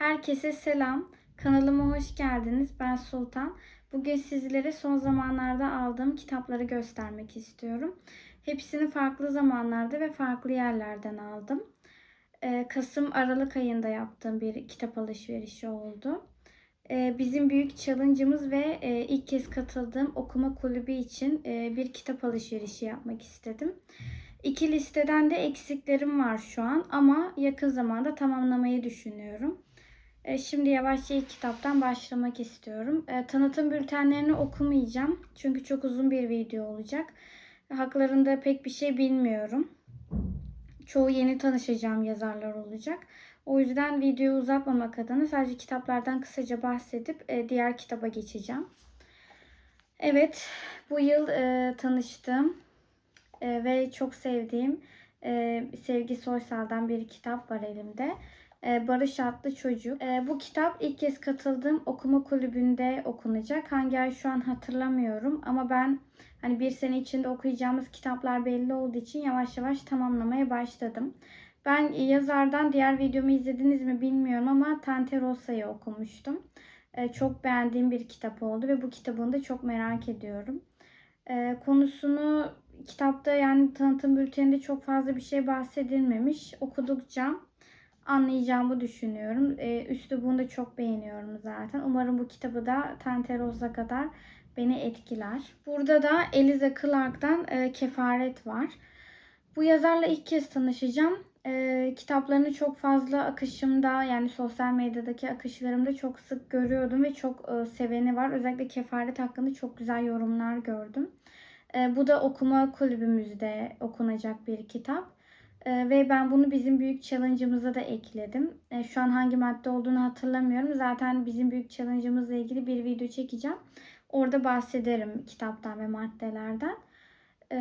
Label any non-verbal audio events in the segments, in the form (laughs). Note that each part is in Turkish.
Herkese selam. Kanalıma hoş geldiniz. Ben Sultan. Bugün sizlere son zamanlarda aldığım kitapları göstermek istiyorum. Hepsini farklı zamanlarda ve farklı yerlerden aldım. Ee, Kasım Aralık ayında yaptığım bir kitap alışverişi oldu. Ee, Bizim büyük challenge'ımız ve e, ilk kez katıldığım okuma kulübü için e, bir kitap alışverişi yapmak istedim. İki listeden de eksiklerim var şu an ama yakın zamanda tamamlamayı düşünüyorum. E, Şimdi yavaşça ilk kitaptan başlamak istiyorum. E, Tanıtım bültenlerini okumayacağım. Çünkü çok uzun bir video olacak. Haklarında pek bir şey bilmiyorum. Çoğu yeni tanışacağım yazarlar olacak. O yüzden videoyu uzatmamak adına sadece kitaplardan kısaca bahsedip e, diğer kitaba geçeceğim. Evet, bu yıl tanıştığım ve çok sevdiğim Sevgi Soysal'dan bir kitap var elimde. E, Barış adlı çocuk. E, bu kitap ilk kez katıldığım okuma kulübünde okunacak. Hangi ay şu an hatırlamıyorum ama ben hani bir sene içinde okuyacağımız kitaplar belli olduğu için yavaş yavaş tamamlamaya başladım. Ben yazardan diğer videomu izlediniz mi bilmiyorum ama Tante Rosa'yı okumuştum. E, çok beğendiğim bir kitap oldu ve bu kitabını da çok merak ediyorum. Konusunu kitapta yani tanıtım bülteninde çok fazla bir şey bahsedilmemiş. Okudukça anlayacağımı düşünüyorum. E, üslubunu da çok beğeniyorum zaten. Umarım bu kitabı da Tante Rosa kadar beni etkiler. Burada da Eliza Clark'tan e, Kefaret var. Bu yazarla ilk kez tanışacağım. E, kitaplarını çok fazla akışımda yani sosyal medyadaki akışlarımda çok sık görüyordum ve çok e, seveni var. Özellikle Kefaret hakkında çok güzel yorumlar gördüm. E, bu da okuma kulübümüzde okunacak bir kitap. E, ve ben bunu bizim büyük challenge'ımıza da ekledim. E, şu an hangi madde olduğunu hatırlamıyorum. Zaten bizim büyük challenge'ımızla ilgili bir video çekeceğim. Orada bahsederim kitaptan ve maddelerden. E,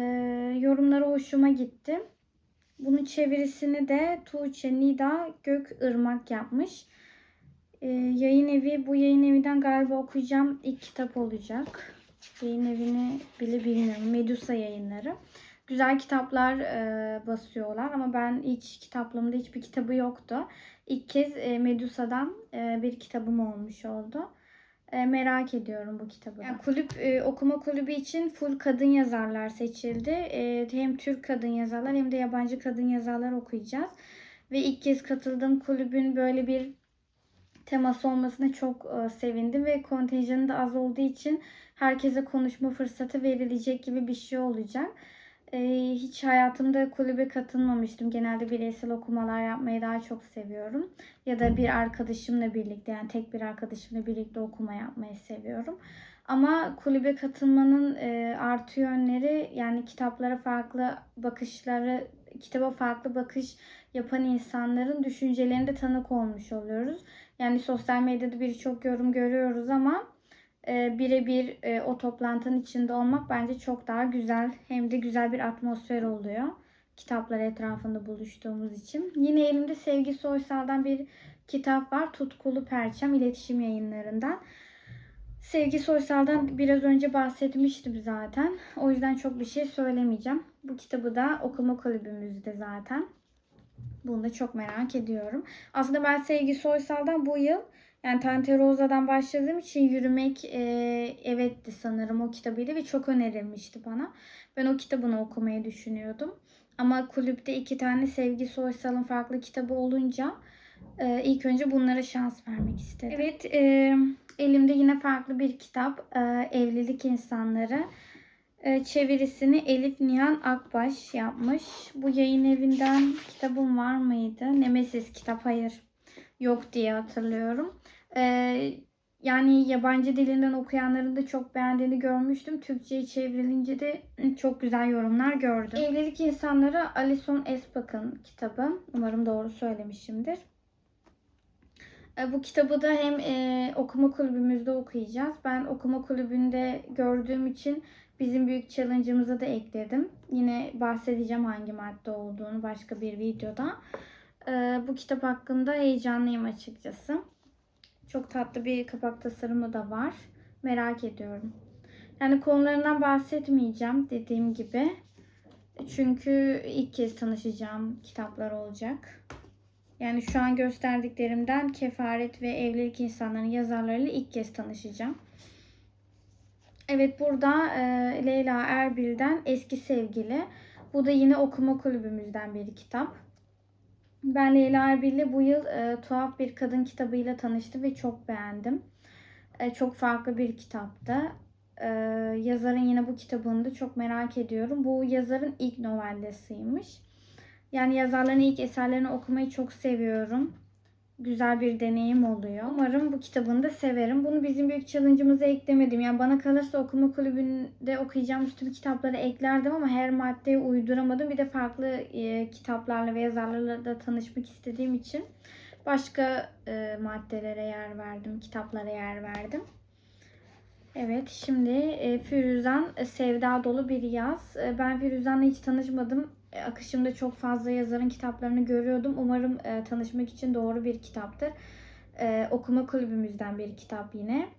yorumları hoşuma gitti. Bunun çevirisini de Tuğçe Nida Gök Irmak yapmış. E, yayın evi bu yayın evinden galiba okuyacağım ilk kitap olacak. Yayın evini bile bilmiyorum. Medusa yayınları. Güzel kitaplar e, basıyorlar ama ben hiç kitaplığımda hiçbir kitabı yoktu. İlk kez e, Medusa'dan e, bir kitabım olmuş oldu. E, merak ediyorum bu kitabı. Yani kulüp e, okuma kulübü için full kadın yazarlar seçildi. E, hem Türk kadın yazarlar hem de yabancı kadın yazarlar okuyacağız. Ve ilk kez katıldığım kulübün böyle bir teması olmasına çok e, sevindim ve kontenjanı da az olduğu için herkese konuşma fırsatı verilecek gibi bir şey olacak. E, hiç hayatımda kulübe katılmamıştım. Genelde bireysel okumalar yapmayı daha çok seviyorum. Ya da bir arkadaşımla birlikte yani tek bir arkadaşımla birlikte okuma yapmayı seviyorum. Ama kulübe katılmanın e, artı yönleri yani kitaplara farklı bakışları, kitaba farklı bakış yapan insanların düşüncelerinde tanık olmuş oluyoruz. Yani sosyal medyada birçok yorum görüyoruz ama e, birebir e, o toplantının içinde olmak bence çok daha güzel. Hem de güzel bir atmosfer oluyor. Kitaplar etrafında buluştuğumuz için. Yine elimde Sevgi Soysal'dan bir kitap var. Tutkulu Perçem iletişim yayınlarından. Sevgi Soysal'dan biraz önce bahsetmiştim zaten. O yüzden çok bir şey söylemeyeceğim. Bu kitabı da okuma kulübümüzde zaten. Bunu da çok merak ediyorum. Aslında ben Sevgi Soysal'dan bu yıl yani Tante Rosa'dan başladığım için yürümek e, evetti sanırım o kitabıydı ve çok önerilmişti bana. Ben o kitabını okumayı düşünüyordum. Ama kulüpte iki tane Sevgi Soysal'ın farklı kitabı olunca e, ilk önce bunlara şans vermek istedim. Evet e, elimde yine farklı bir kitap e, Evlilik İnsanları. E, çevirisini Elif Nihan Akbaş yapmış. Bu yayın evinden kitabım var mıydı? Nemesis kitap hayır yok diye hatırlıyorum. Ee, yani yabancı dilinden okuyanların da çok beğendiğini görmüştüm. Türkçe'ye çevrilince de çok güzel yorumlar gördüm. Evlilik İnsanları Alison Espak'ın kitabı. Umarım doğru söylemişimdir. Ee, Bu kitabı da hem e, okuma kulübümüzde okuyacağız. Ben okuma kulübünde gördüğüm için bizim büyük challenge'ımıza da ekledim. Yine bahsedeceğim hangi madde olduğunu başka bir videoda. Ee, bu kitap hakkında heyecanlıyım açıkçası. Çok tatlı bir kapak tasarımı da var. Merak ediyorum. Yani konularından bahsetmeyeceğim dediğim gibi. Çünkü ilk kez tanışacağım kitaplar olacak. Yani şu an gösterdiklerimden kefaret ve evlilik insanların yazarlarıyla ilk kez tanışacağım. Evet burada e, Leyla Erbil'den Eski Sevgili. Bu da yine okuma kulübümüzden bir kitap. Ben Leyla Erbil'le bu yıl e, Tuhaf Bir Kadın kitabıyla tanıştım ve çok beğendim. E, çok farklı bir kitaptı. E, yazarın yine bu kitabını da çok merak ediyorum. Bu yazarın ilk novellesiymiş. Yani yazarların ilk eserlerini okumayı çok seviyorum. Güzel bir deneyim oluyor. Umarım bu kitabını da severim. Bunu bizim büyük challenge'ımıza eklemedim. Yani bana kalırsa okuma kulübünde okuyacağım üstü kitapları eklerdim ama her maddeye uyduramadım. Bir de farklı e, kitaplarla ve yazarlarla da tanışmak istediğim için başka e, maddelere yer verdim, kitaplara yer verdim. Evet, şimdi e, Firuzan e, Sevda Dolu Bir Yaz. E, ben Firuzan'la hiç tanışmadım. E, akışımda çok fazla yazarın kitaplarını görüyordum. Umarım e, tanışmak için doğru bir kitaptır. E, okuma kulübümüzden bir kitap yine.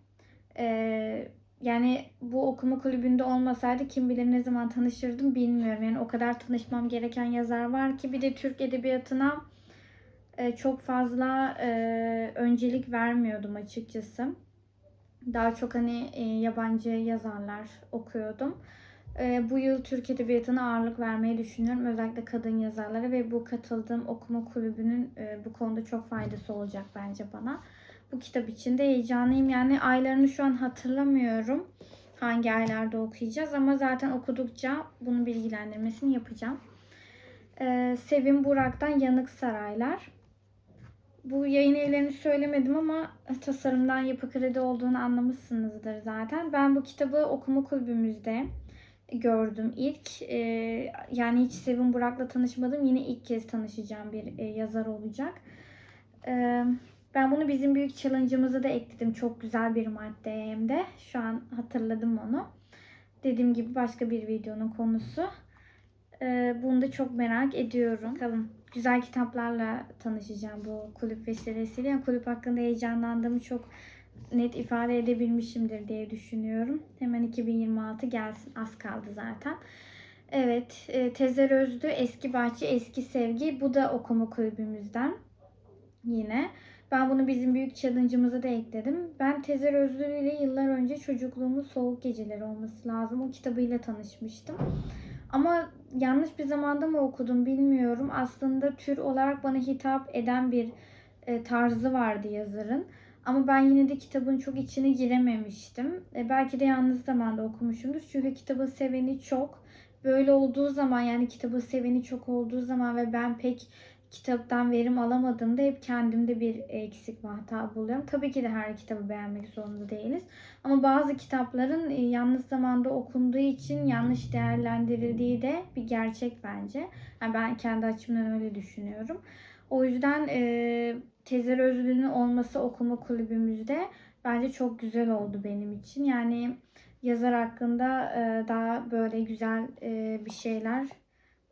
E, yani bu okuma kulübünde olmasaydı kim bilir ne zaman tanışırdım bilmiyorum. Yani o kadar tanışmam gereken yazar var ki bir de Türk edebiyatına e, çok fazla e, öncelik vermiyordum açıkçası. Daha çok hani e, yabancı yazarlar okuyordum. E, bu yıl Türk Edebiyatı'na ağırlık vermeyi düşünüyorum. Özellikle kadın yazarlara ve bu katıldığım okuma kulübünün e, bu konuda çok faydası olacak bence bana. Bu kitap için de heyecanlıyım. Yani aylarını şu an hatırlamıyorum. Hangi aylarda okuyacağız ama zaten okudukça bunun bilgilendirmesini yapacağım. E, Sevim Burak'tan Yanık Saraylar. Bu yayın evlerini söylemedim ama tasarımdan yapı kredi olduğunu anlamışsınızdır zaten. Ben bu kitabı okuma kulübümüzde gördüm ilk. Ee, yani hiç Sevin Burak'la tanışmadım. Yine ilk kez tanışacağım bir e, yazar olacak. Ee, ben bunu bizim büyük challenge'ımıza da ekledim. Çok güzel bir madde hem de. Şu an hatırladım onu. Dediğim gibi başka bir videonun konusu. Ee, bunu da çok merak ediyorum. Bakalım güzel kitaplarla tanışacağım bu kulüp vesilesiyle. Yani kulüp hakkında heyecanlandığımı çok net ifade edebilmişimdir diye düşünüyorum. Hemen 2026 gelsin. Az kaldı zaten. Evet. E, Tezer Özlü Eski Bahçe Eski Sevgi. Bu da okuma kulübümüzden. Yine. Ben bunu bizim büyük challenge'ımıza da ekledim. Ben Tezer Özlü ile yıllar önce çocukluğumun soğuk geceleri olması lazım. O kitabıyla tanışmıştım. Ama yanlış bir zamanda mı okudum bilmiyorum. Aslında tür olarak bana hitap eden bir e, tarzı vardı yazarın. Ama ben yine de kitabın çok içine girememiştim. E, belki de yanlış zamanda okumuşumdur. Çünkü kitabı seveni çok. Böyle olduğu zaman yani kitabı seveni çok olduğu zaman ve ben pek kitaptan verim alamadığımda hep kendimde bir eksik ve hata buluyorum. Tabii ki de her kitabı beğenmek zorunda değiliz. Ama bazı kitapların e, yanlış zamanda okunduğu için yanlış değerlendirildiği de bir gerçek bence. Yani ben kendi açımdan öyle düşünüyorum. O yüzden e, Tezer Özlü'nün olması okuma kulübümüzde bence çok güzel oldu benim için. Yani yazar hakkında e, daha böyle güzel e, bir şeyler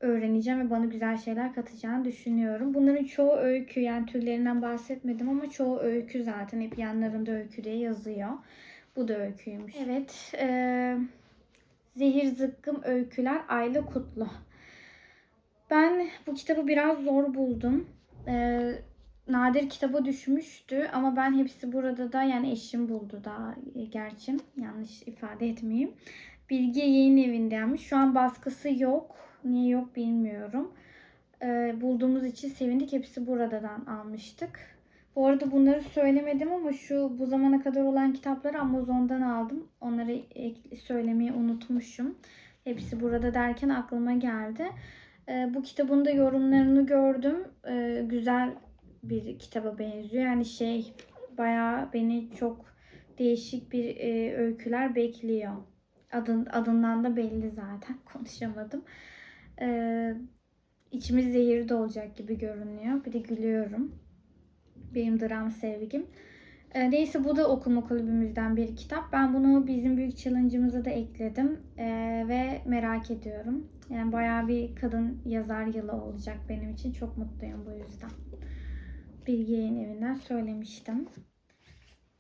öğreneceğim ve bana güzel şeyler katacağını düşünüyorum. Bunların çoğu öykü yani türlerinden bahsetmedim ama çoğu öykü zaten hep yanlarında öykü diye yazıyor. Bu da öyküymüş. Evet. E, Zehir Zıkkım Öyküler Ayla Kutlu. Ben bu kitabı biraz zor buldum. E, nadir kitaba düşmüştü ama ben hepsi burada da yani eşim buldu da gerçi yanlış ifade etmeyeyim. Bilgi Yayın Evi'ndenmiş. Şu an baskısı yok. Niye yok bilmiyorum. Ee, bulduğumuz için sevindik. Hepsi buradan almıştık. Bu arada bunları söylemedim ama şu bu zamana kadar olan kitapları Amazon'dan aldım. Onları söylemeyi unutmuşum. Hepsi burada derken aklıma geldi. Ee, bu kitabın da yorumlarını gördüm. Ee, güzel bir kitaba benziyor. Yani şey bayağı beni çok değişik bir e, öyküler bekliyor. Adın, adından da belli zaten. (laughs) Konuşamadım. Ee, içimiz zehirde olacak gibi görünüyor. Bir de gülüyorum. Benim dram sevgim. Ee, neyse bu da okuma kulübümüzden bir kitap. Ben bunu bizim büyük challenge'ımıza da ekledim. Ee, ve merak ediyorum. Yani bayağı bir kadın yazar yılı olacak benim için. Çok mutluyum bu yüzden. Bilgi Evi'nden söylemiştim.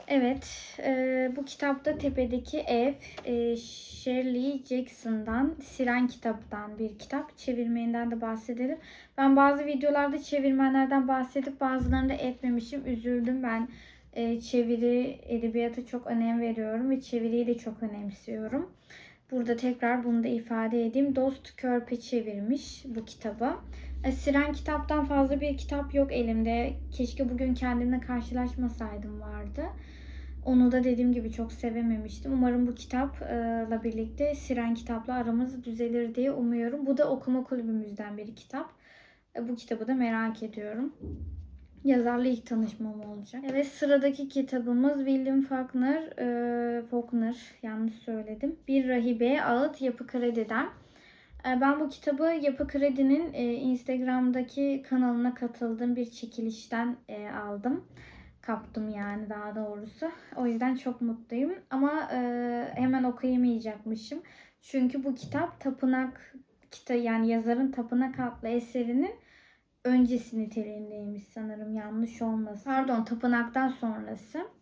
Evet, e, bu kitapta Tepedeki Ev, e, Shirley Jackson'dan, Siren kitaptan bir kitap. Çevirmeninden de bahsedelim. Ben bazı videolarda çevirmenlerden bahsedip bazılarını da etmemişim. Üzüldüm ben. E, çeviri, edebiyata çok önem veriyorum ve çeviriyi de çok önemsiyorum. Burada tekrar bunu da ifade edeyim. Dost Körpe çevirmiş bu kitabı. E, Siren kitaptan fazla bir kitap yok elimde. Keşke bugün kendimle karşılaşmasaydım vardı. Onu da dediğim gibi çok sevememiştim. Umarım bu kitapla birlikte Siren kitapla aramız düzelir diye umuyorum. Bu da okuma kulübümüzden bir kitap. E, Bu kitabı da merak ediyorum. Yazarla ilk tanışmam olacak. Evet sıradaki kitabımız William Faulkner. E, Faulkner yanlış söyledim. Bir rahibe ağıt yapı krediden. E, Ben bu kitabı Yapı Kredi'nin e, Instagram'daki kanalına katıldığım bir çekilişten e, aldım. Kaptım yani daha doğrusu. O yüzden çok mutluyum. Ama e, hemen okuyamayacakmışım. Çünkü bu kitap Tapınak kita yani yazarın Tapınak adlı eserinin öncesi niteliğindeymiş sanırım yanlış olmasın. Pardon Tapınak'tan sonrası.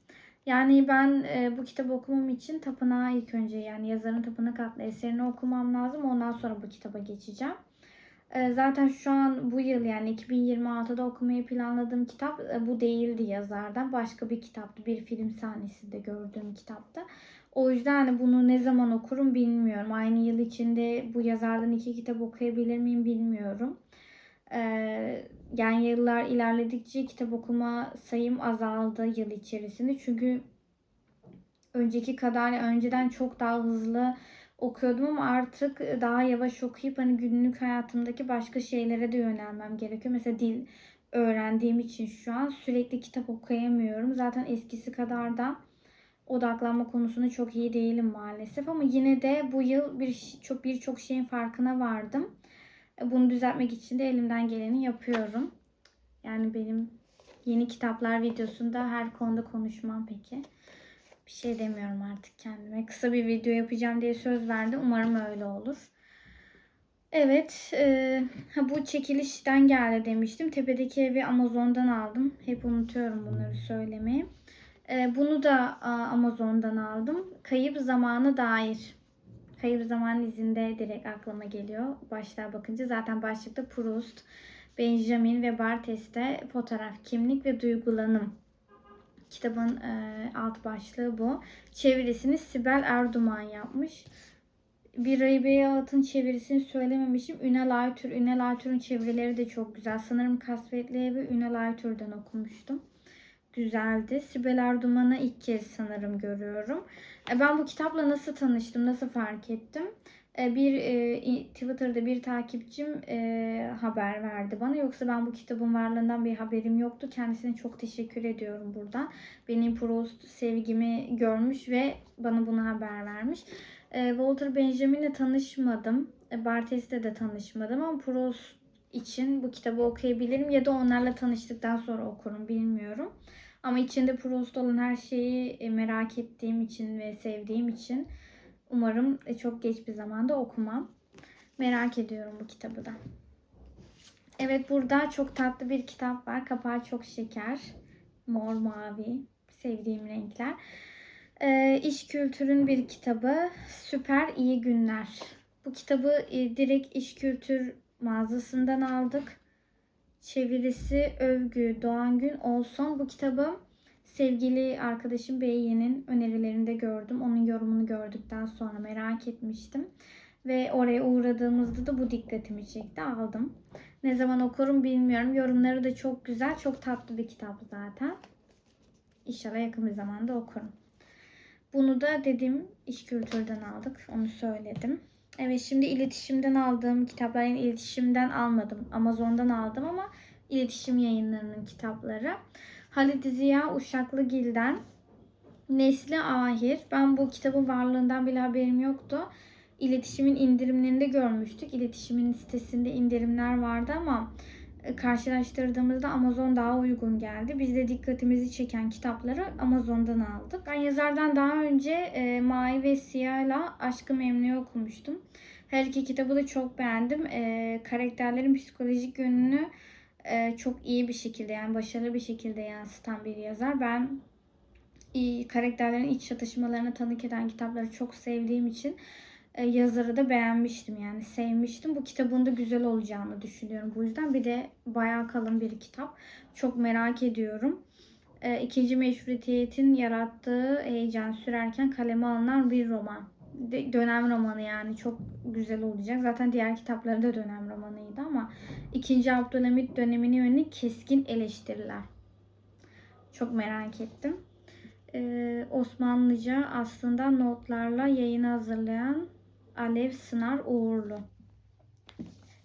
Yani ben e, bu kitabı okumam için Tapınağı ilk önce yani yazarın Tapınak adlı eserini okumam lazım. Ondan sonra bu kitaba geçeceğim. E, zaten şu an bu yıl yani 2026'da okumayı planladığım kitap e, bu değildi yazardan. Başka bir kitaptı. Bir film sahnesi de gördüğüm kitaptı. O yüzden hani bunu ne zaman okurum bilmiyorum. Aynı yıl içinde bu yazardan iki kitap okuyabilir miyim bilmiyorum. Yani yıllar ilerledikçe kitap okuma sayım azaldı yıl içerisinde. Çünkü önceki kadar önceden çok daha hızlı okuyordum ama artık daha yavaş okuyup hani günlük hayatımdaki başka şeylere de yönelmem gerekiyor. Mesela dil öğrendiğim için şu an sürekli kitap okuyamıyorum. Zaten eskisi kadar da odaklanma konusunda çok iyi değilim maalesef ama yine de bu yıl bir çok birçok şeyin farkına vardım. Bunu düzeltmek için de elimden geleni yapıyorum. Yani benim yeni kitaplar videosunda her konuda konuşmam peki. Bir şey demiyorum artık kendime. Kısa bir video yapacağım diye söz verdim. Umarım öyle olur. Evet, e, ha bu çekilişten geldi demiştim. Tepedeki evi Amazon'dan aldım. Hep unutuyorum bunları söylemeyi. E, bunu da a, Amazon'dan aldım. Kayıp zamana dair. Kayıp zaman izinde direkt aklıma geliyor. Başlığa bakınca zaten başlıkta Proust, Benjamin ve Barthes'te fotoğraf, kimlik ve duygulanım. Kitabın e, alt başlığı bu. Çevirisini Sibel Erduman yapmış. Bir Rahibe Ağıt'ın çevirisini söylememişim. Ünal Aytür. Ünal Aytür'ün çevirileri de çok güzel. Sanırım Kasvetli Evi Ünal Aytür'den okumuştum. Güzeldi. Sibel Erduman'ı ilk kez sanırım görüyorum. E, Ben bu kitapla nasıl tanıştım, nasıl fark ettim? E, Bir e, Twitter'da bir takipçim haber verdi bana. Yoksa ben bu kitabın varlığından bir haberim yoktu. Kendisine çok teşekkür ediyorum buradan. Benim Proust sevgimi görmüş ve bana bunu haber vermiş. Walter Benjamin'le tanışmadım. E, Barthes'le de tanışmadım ama Proust için bu kitabı okuyabilirim ya da onlarla tanıştıktan sonra okurum bilmiyorum. Ama içinde Proust olan her şeyi e, merak ettiğim için ve sevdiğim için umarım e, çok geç bir zamanda okumam. Merak ediyorum bu kitabı da. Evet burada çok tatlı bir kitap var. Kapağı çok şeker. Mor mavi. Sevdiğim renkler. Ee, iş kültürün bir kitabı. Süper iyi günler. Bu kitabı e, direkt iş kültür mağazasından aldık. Çevirisi Övgü Doğan Gün Olson. Bu kitabı sevgili arkadaşım Beyye'nin önerilerinde gördüm. Onun yorumunu gördükten sonra merak etmiştim. Ve oraya uğradığımızda da bu dikkatimi çekti. Aldım. Ne zaman okurum bilmiyorum. Yorumları da çok güzel. Çok tatlı bir kitap zaten. İnşallah yakın bir zamanda okurum. Bunu da dedim iş kültürden aldık. Onu söyledim. Evet şimdi iletişimden aldığım kitaplar yani iletişimden almadım. Amazon'dan aldım ama iletişim yayınlarının kitapları. Halid Ziya Uşaklıgil'den Nesli Ahir. Ben bu kitabın varlığından bile haberim yoktu. İletişimin indirimlerinde görmüştük. İletişimin sitesinde indirimler vardı ama karşılaştırdığımızda Amazon daha uygun geldi. Biz de dikkatimizi çeken kitapları Amazon'dan aldık. Ben yazardan daha önce e, Mavi ve Siyah'la Aşkı Memnu'yu okumuştum. Her iki kitabı da çok beğendim. E, karakterlerin psikolojik yönünü e, çok iyi bir şekilde yani başarılı bir şekilde yansıtan bir yazar. Ben iyi- karakterlerin iç çatışmalarına tanık eden kitapları çok sevdiğim için e, yazarı da beğenmiştim yani sevmiştim. Bu kitabın da güzel olacağını düşünüyorum bu yüzden. Bir de bayağı kalın bir kitap. Çok merak ediyorum. E, İkinci Meşrutiyet'in yarattığı heyecan sürerken kaleme alınan bir roman. Dönem romanı yani çok güzel olacak. Zaten diğer kitapları da dönem romanıydı ama ikinci Abdülhamit dönemine yönelik keskin eleştiriler. Çok merak ettim. Ee, Osmanlıca aslında notlarla yayın hazırlayan Alev Sınar Uğurlu.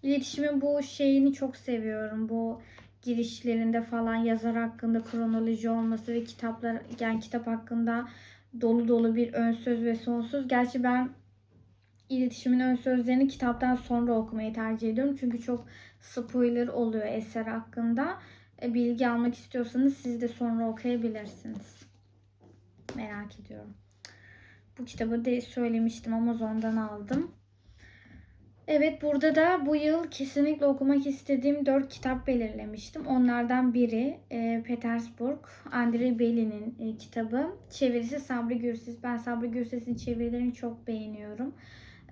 İletişimin bu şeyini çok seviyorum. Bu girişlerinde falan yazar hakkında kronoloji olması ve kitaplar yani kitap hakkında dolu dolu bir ön söz ve son söz. Gerçi ben iletişimin ön sözlerini kitaptan sonra okumayı tercih ediyorum. Çünkü çok spoiler oluyor eser hakkında. E, Bilgi almak istiyorsanız siz de sonra okuyabilirsiniz. Merak ediyorum. Bu kitabı da söylemiştim Amazon'dan aldım. Evet burada da bu yıl kesinlikle okumak istediğim 4 kitap belirlemiştim. Onlardan biri e, Petersburg, Andrei Bely'nin e, kitabı. Çevirisi Sabri Gürses. Ben Sabri Gürses'in çevirilerini çok beğeniyorum.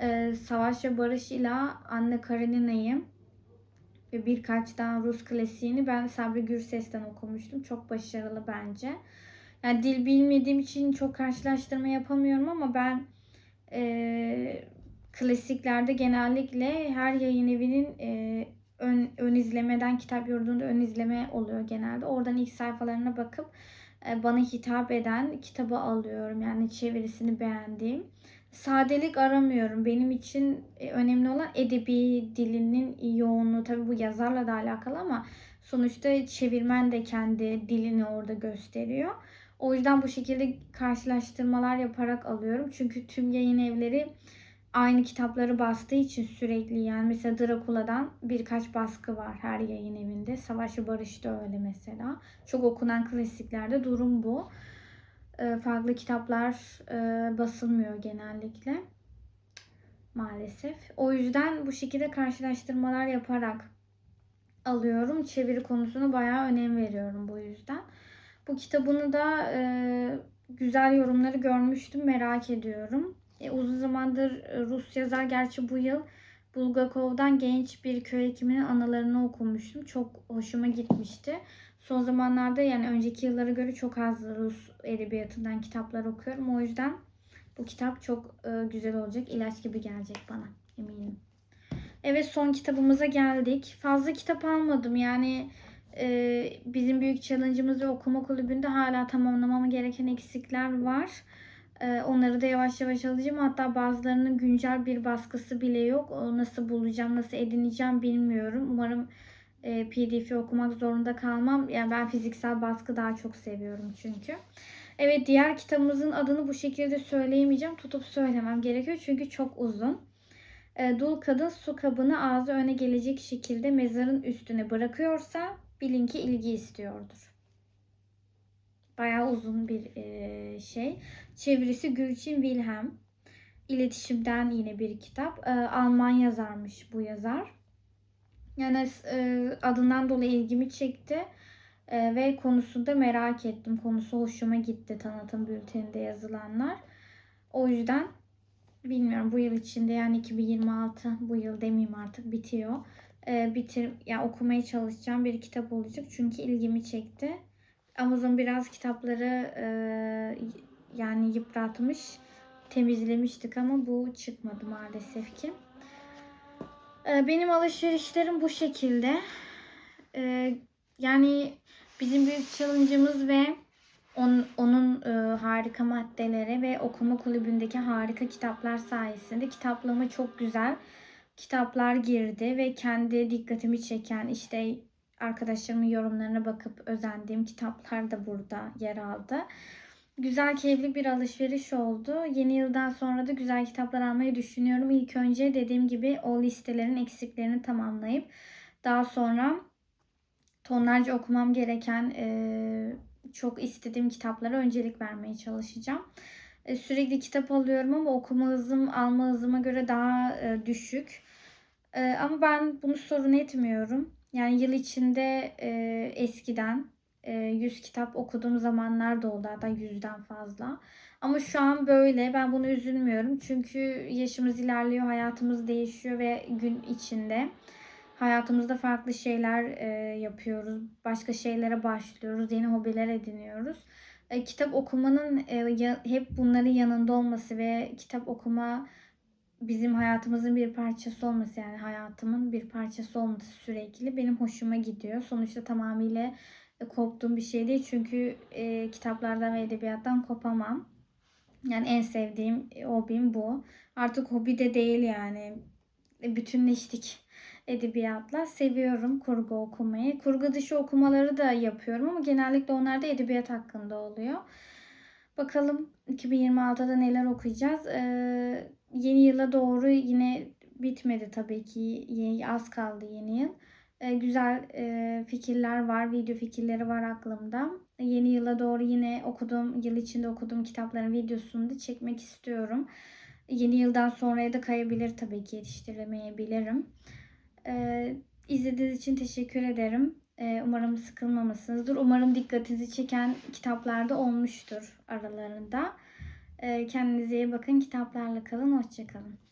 E, Savaş ve Barış ile Anne Karenina'yı ve birkaç daha Rus klasiğini ben Sabri Gürses'ten okumuştum. Çok başarılı bence. Yani dil bilmediğim için çok karşılaştırma yapamıyorum ama ben e, klasiklerde genellikle her yayın evinin e, ön, ön izlemeden kitap yurdunda ön izleme oluyor genelde. Oradan ilk sayfalarına bakıp e, bana hitap eden kitabı alıyorum. Yani çevirisini beğendiğim. Sadelik aramıyorum. Benim için e, önemli olan edebi dilinin yoğunluğu. Tabii bu yazarla da alakalı ama sonuçta çevirmen de kendi dilini orada gösteriyor. O yüzden bu şekilde karşılaştırmalar yaparak alıyorum. Çünkü tüm yayın evleri aynı kitapları bastığı için sürekli yani mesela Drakula'dan birkaç baskı var her yayın evinde. Savaş ve Barış da öyle mesela. Çok okunan klasiklerde durum bu. Ee, farklı kitaplar e, basılmıyor genellikle. Maalesef. O yüzden bu şekilde karşılaştırmalar yaparak alıyorum. Çeviri konusuna bayağı önem veriyorum bu yüzden. Bu kitabını da e, güzel yorumları görmüştüm. Merak ediyorum. E, uzun zamandır e, Rus yazar gerçi bu yıl Bulgakov'dan genç bir köy hekiminin anılarını okumuştum. Çok hoşuma gitmişti. Son zamanlarda yani önceki yıllara göre çok az Rus edebiyatından kitaplar okuyorum. O yüzden bu kitap çok e, güzel olacak. İlaç gibi gelecek bana eminim. Evet son kitabımıza geldik. Fazla kitap almadım. Yani e, bizim büyük challenge'ımız ve okuma kulübünde hala tamamlamama gereken eksikler var. E, onları da yavaş yavaş alacağım. Hatta bazılarının güncel bir baskısı bile yok. O nasıl bulacağım, nasıl edineceğim bilmiyorum. Umarım e, PDF'i okumak zorunda kalmam. Yani ben fiziksel baskı daha çok seviyorum çünkü. Evet diğer kitabımızın adını bu şekilde söyleyemeyeceğim. Tutup söylemem gerekiyor çünkü çok uzun. E, dul kadın su kabını ağzı öne gelecek şekilde mezarın üstüne bırakıyorsa bilin ki ilgi istiyordur. Bayağı uzun bir e, şey. Çevirisi Gülçin Wilhelm. İletişimden yine bir kitap. E, Alman yazarmış bu yazar. Yani e, adından dolayı ilgimi çekti. E, ve konusunda merak ettim. Konusu hoşuma gitti tanıtım bülteninde yazılanlar. O yüzden bilmiyorum bu yıl içinde yani 2026 bu yıl demeyeyim artık bitiyor. E, bitir yani okumaya çalışacağım bir kitap olacak. Çünkü ilgimi çekti. Amazon biraz kitapları e, yani yıpratmış, temizlemiştik ama bu çıkmadı maalesef ki. E, benim alışverişlerim bu şekilde. E, yani bizim büyük challenge'ımız ve on, onun e, harika maddeleri ve okuma kulübündeki harika kitaplar sayesinde kitaplığıma çok güzel kitaplar girdi ve kendi dikkatimi çeken işte arkadaşlarımın yorumlarına bakıp özendiğim kitaplar da burada yer aldı. Güzel, keyifli bir alışveriş oldu. Yeni yıldan sonra da güzel kitaplar almayı düşünüyorum. İlk önce dediğim gibi o listelerin eksiklerini tamamlayıp daha sonra tonlarca okumam gereken e, çok istediğim kitaplara öncelik vermeye çalışacağım. E, sürekli kitap alıyorum ama okuma hızım alma hızıma göre daha e, düşük. E, ama ben bunu sorun etmiyorum. Yani yıl içinde e, eskiden e, 100 kitap okuduğum zamanlar da oldu hatta 100'den fazla. Ama şu an böyle ben bunu üzülmüyorum çünkü yaşımız ilerliyor, hayatımız değişiyor ve gün içinde hayatımızda farklı şeyler e, yapıyoruz, başka şeylere başlıyoruz, yeni hobiler ediniyoruz. E, kitap okumanın e, ya- hep bunların yanında olması ve kitap okuma bizim hayatımızın bir parçası olması yani hayatımın bir parçası olması sürekli benim hoşuma gidiyor. Sonuçta tamamıyla e, koptuğum bir şey değil çünkü e, kitaplardan ve edebiyattan kopamam. Yani en sevdiğim e, hobim bu. Artık hobi de değil yani. E, Bütünleştik edebiyatla. Seviyorum kurgu okumayı. Kurgu dışı okumaları da yapıyorum ama genellikle onlar da edebiyat hakkında oluyor. Bakalım 2026'da neler okuyacağız. Ee, yeni yıla doğru yine bitmedi tabii ki. Az kaldı yeni yıl. Ee, güzel e, fikirler var, video fikirleri var aklımda. Yeni yıla doğru yine okuduğum, yıl içinde okuduğum kitapların videosunu da çekmek istiyorum. Yeni yıldan sonraya da kayabilir tabii ki yetiştiremeyebilirim. Ee, izlediğiniz için teşekkür ederim. Ee, umarım sıkılmamışsınızdır. Umarım dikkatinizi çeken kitaplar da olmuştur aralarında. Ee, kendinize iyi bakın. Kitaplarla kalın. Hoşçakalın.